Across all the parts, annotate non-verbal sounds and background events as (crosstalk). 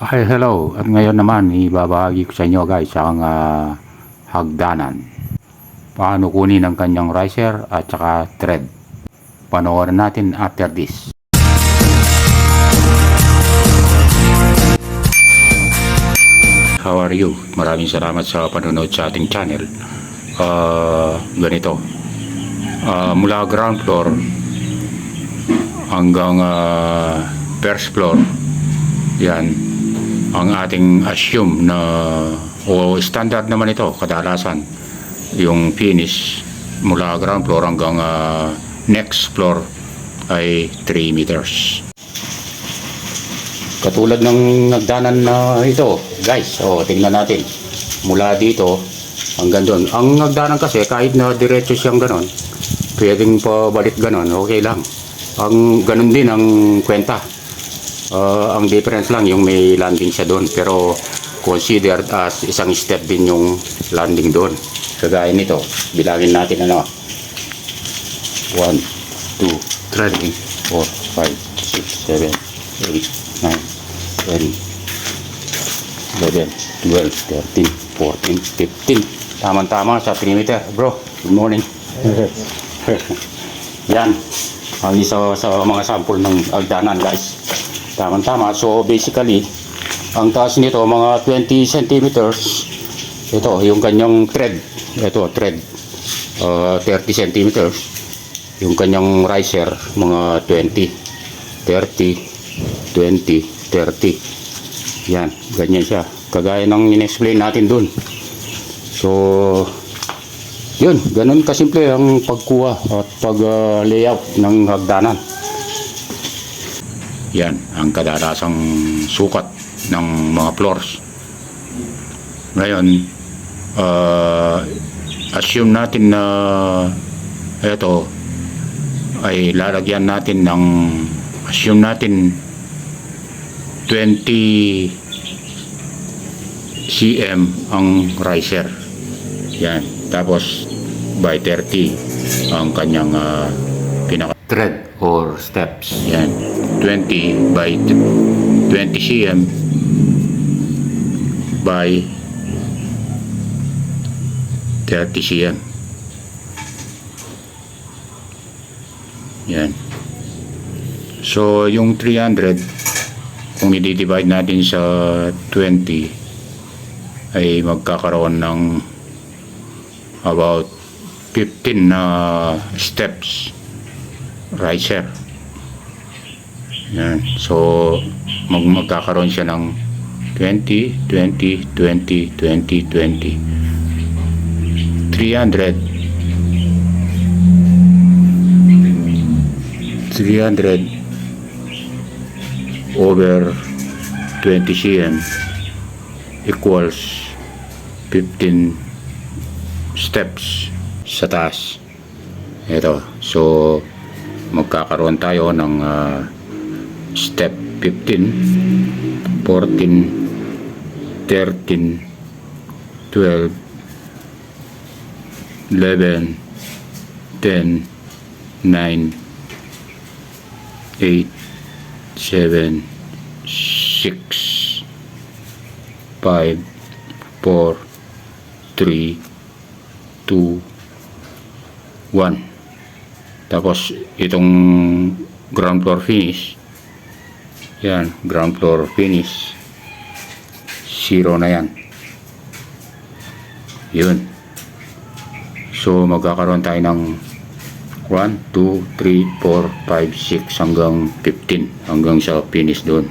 Hi, hello. At ngayon naman, ibabahagi ko sa inyo guys ang ah, hagdanan. Paano kunin ang kanyang riser at saka thread. Panoorin natin after this. How are you? Maraming salamat sa panonood sa ating channel. Ah, ganito. Ah, mula ground floor hanggang ah, first floor. Yan ang ating assume na o standard naman ito kadalasan yung finish mula ground floor hanggang ah, next floor ay 3 meters. Katulad ng nagdanan na ito, guys. O, tingnan natin. Mula dito hanggang doon. Ang nagdanan kasi, kahit na diretso siyang ganon, pwedeng pabalik ganon, okay lang. Ang ganon din ang kwenta. Ah, ang difference lang yung may landing siya doon. Pero considered as isang step din yung landing doon. Kagaya nito, bilangin natin ano. 1, 2, 3, 4, 5, 6, 7, 8, 9, 10, 11, 12, 13, 14, 15. Tama-tama sa 3 meter. Bro, good morning. (laughs) Yan. Ang isa sa mga sample ng agdanan guys. Tama-tama. So basically, ang taas nito mga 20 centimeters. Ito, yung kanyang thread. Ito, thread. Uh, 30 centimeters. Yung kanyang riser, mga 20. 30, 20, 30. Yan, ganyan siya. Kagaya ng in-explain natin dun. So, yun, ganun kasimple ang pagkuha at pag-layout ng hagdanan. Yan, ang kadalasang sukat ng mga floors. Ngayon, uh, assume natin na ito ay lalagyan natin ng assume natin 20 cm ang riser. Yan. Tapos by 30 ang kanyang ah, pinaka thread or steps. Yan. 20 by t- 20 cm by 30 cm. Yan. So, yung 300, kung i-divide natin sa 20, ay magkakaroon ng about 15 na steps riser. Yan. So, mag magkakaroon siya ng 20, 20, 20, 20, 20. 300 300 over 20 cm equals 15 steps sa taas. Ito. So, magkakaroon tayo ng ah, step 15, 14, 13, 12, 11, 10, 9, 8, 7, 6, 5, 4, 3, 2, 1. Tapos itong ground floor finish, yan, ground floor finish, zero na yan. Yun. So magkakaroon tayo ng 1, 2, 3, 4, 5, 6 hanggang 15 hanggang sa finish doon.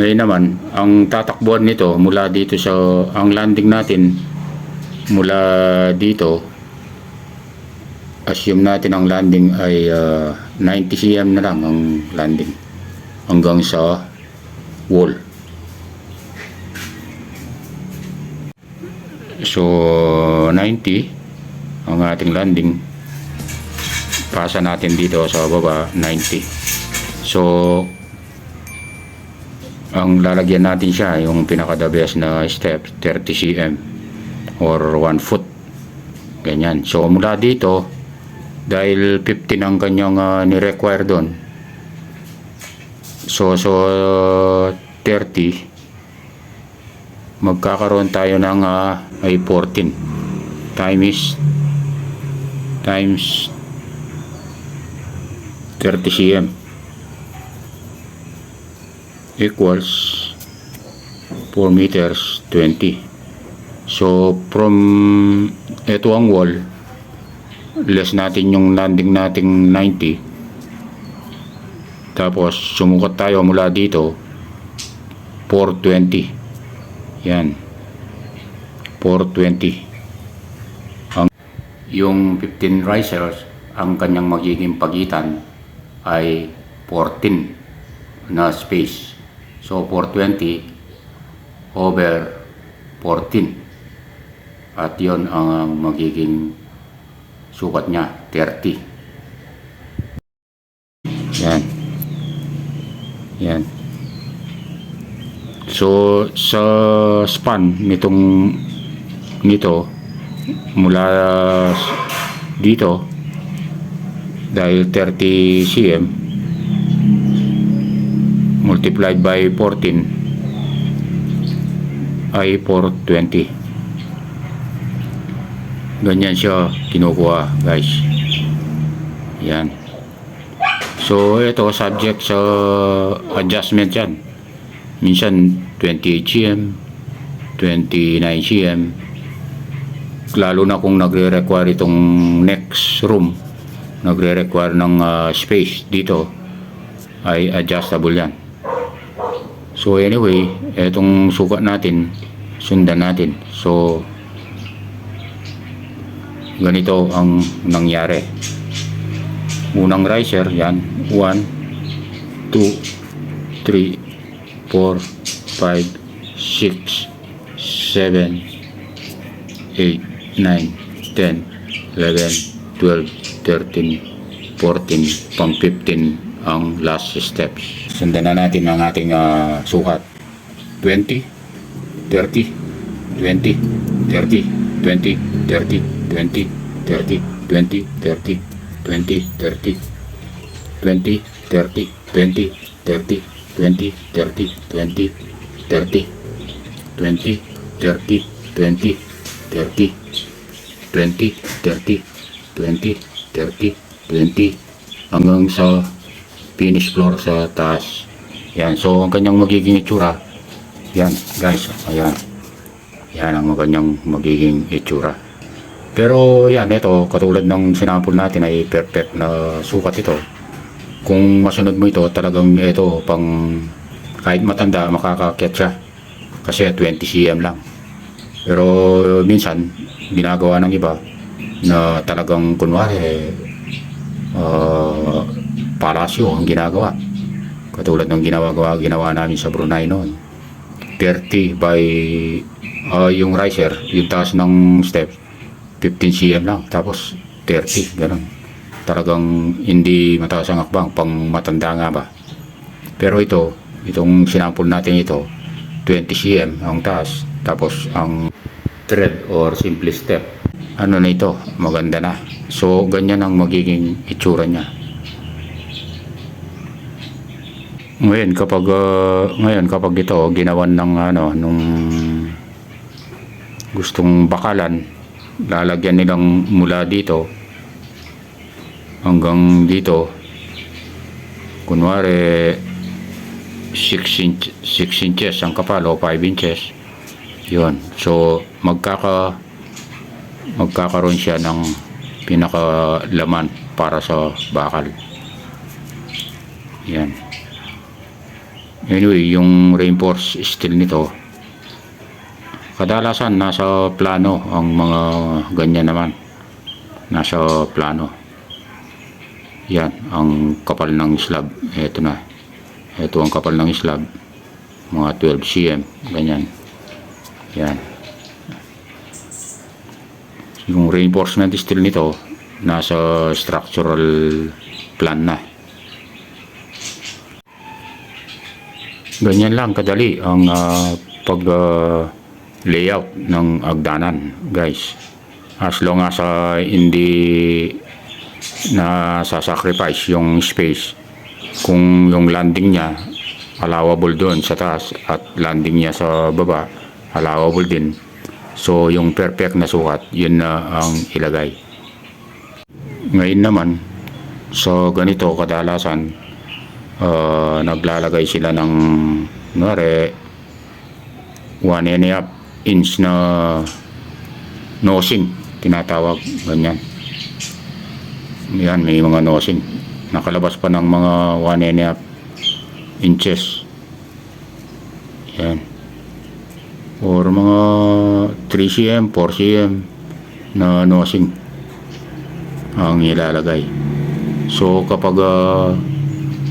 Ngayon naman, ang tatakbuhan nito mula dito sa ang landing natin mula dito assume natin ang landing ay ah, 90 cm na lang ang landing hanggang sa wall. So 90 ang ating landing. Pasa natin dito sa baba 90 so ang lalagyan natin siya yung pinaka the best na step 30 cm or 1 foot. Ganyan. So mula dito dahil 15 ang kanyang uh, ni-require doon so so 30 magkakaroon tayo ng ah, ay 14 times times 30 cm equals 4 meters 20 so from ito ang wall less natin yung landing nating 90 tapos sumukat tayo mula dito. 420 yan. 420 ang yung 15 risers ang kanyang magiging pagitan ay 14 na space. So 420 over 14 at yon ang magiging sukat niya 30 yan yan so sa span nitong nito mula dito dahil 30 cm multiplied by 14 ay 420 ganyan siya kinukuha guys. Yan. So ito subject sa adjustment yan minsan 28 cm 29 cm lalo na kung nagre-require itong next room. Nagre-require ng ah, space dito. Ay adjustable yan. So anyway etong sukat natin sundan natin. So ganito ang nangyari. Unang riser yan. 1 2 3 4 5 6 7 8 9 10 11 12 13 14 pang 15 ang last steps. Sundan na natin ang ating ah, sukat. 20 30 20 30 20 30 20 30 20 30 20 30 20 30 20 30 20 30 20 30 20 30 20 30 20 30 20 30 20 hanggang sa finish floor sa taas. Yan. So ang kanyang magiging itsura. Yan guys. Ayan. Yan ang kanyang magiging itsura. Pero yan ito katulad ng sinample natin ay perfect na sukat ito kung masunod mo ito talagang ito pang kahit matanda makakakyat siya. Kasi 20 cm lang. Pero minsan ginagawa ng iba na talagang kunwari uh, palasyo ang ginagawa. Katulad ng ginawa ginawa namin sa Brunei noon. 30 by uh, yung riser yung taas ng step 15 cm lang. Tapos 30 ganun talagang hindi mataas ang akbang pang matanda nga ba. Pero ito itong sinample natin ito 20 cm ang taas tapos ang thread or simple step. Ano na ito? Maganda na. So ganyan ang magiging itsura niya. Ngayon kapag ah, ngayon kapag ito ginawan ng ano nung gustong bakalan lalagyan nilang mula dito hanggang dito kunwari 6 inch 6 inches ang kapal o 5 inches yun. So magkaka magkakaroon siya ng pinakalaman para sa bakal. Yan. Anyway yung reinforced steel nito kadalasan nasa plano ang mga ganyan naman. Nasa plano yan ang kapal ng slab. Eto na. Ito ang kapal ng slab. Mga 12 cm ganyan. Yan. Yung reinforcement steel nito nasa structural plan na. Ganyan lang kadali ang ah, pag ah, layout ng agdanan guys. As long as ah, hindi na sasacrifice yung space. Kung yung landing niya allowable doon sa taas at landing niya sa baba allowable din. So yung perfect na sukat yun na ang ilagay. Ngayon naman so ganito kadalasan ah, naglalagay sila ng kunwari one and a half inch na nosing tinatawag ganyan yan may mga nosing. Nakalabas pa ng mga one and a half inches. Yan. Or mga 3 cm 4 cm na nosing ang ilalagay. So kapag ah,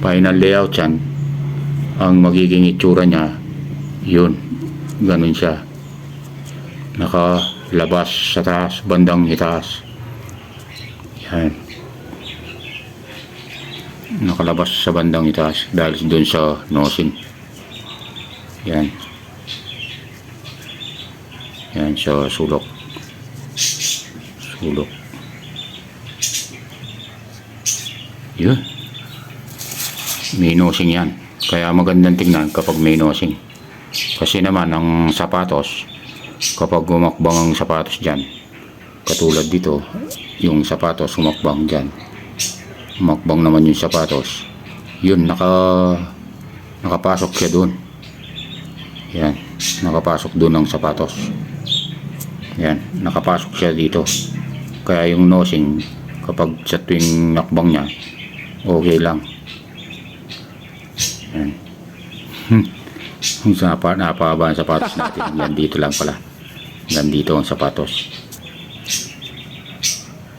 final layout yan ang magiging itsura niya yun. Ganun siya. Nakalabas sa taas bandang itaas. Yan nakalabas sa bandang itaas dahil doon sa nosing yan. Yan sa sulok. Sulok. Yun. May nosing yan. Kaya magandang tingnan kapag may nosing kasi naman ang sapatos kapag gumakbang ang sapatos dyan katulad dito yung sapatos sumakbang dyan makbang naman yung sapatos. Yun naka nakapasok siya doon yan nakapasok doon ang sapatos. Yan nakapasok siya dito. Kaya yung nosing kapag sa tuwing nakbang niya okay lang. Yan. (laughs) Yung sapa, napahaba ang sapatos natin. Yan dito lang pala. Yan dito ang sapatos.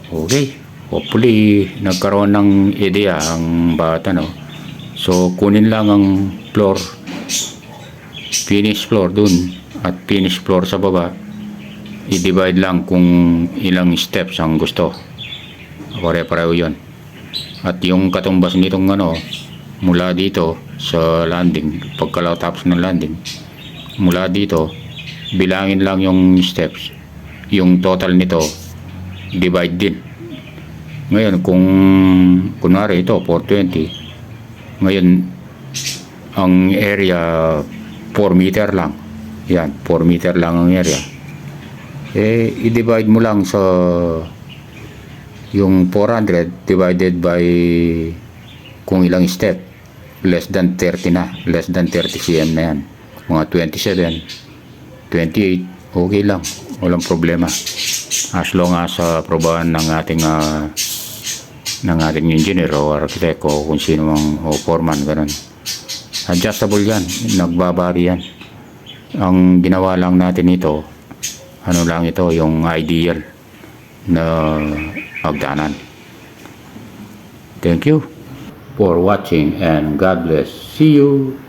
Okay hopefully nagkaroon ng idea ang bata no? So kunin lang ang floor. Finish floor dun at finish floor sa baba. I-divide lang kung ilang steps ang gusto. Pare-pareho yun. At yung katumbas nitong ano mula dito sa landing pagkalatapos ng landing mula dito bilangin lang yung steps. Yung total nito divide din ngayon kung kunwari ito 420 ngayon ang area 4 meter lang. Yan 4 meter lang ang area. Eh i-divide mo lang sa yung 400 divided by kung ilang step. Less than 30 na. Less than 30 cm na yan. Mga 27 28 okay lang. Walang problema. As long as uh, probahan ng ating ah, ng ating engineer o architect o kung sino mang o foreman ganun. Adjustable yan. Nagbabari yan. Ang ginawa lang natin ito ano lang ito yung ideal na hagdanan thank you for watching and God bless. See you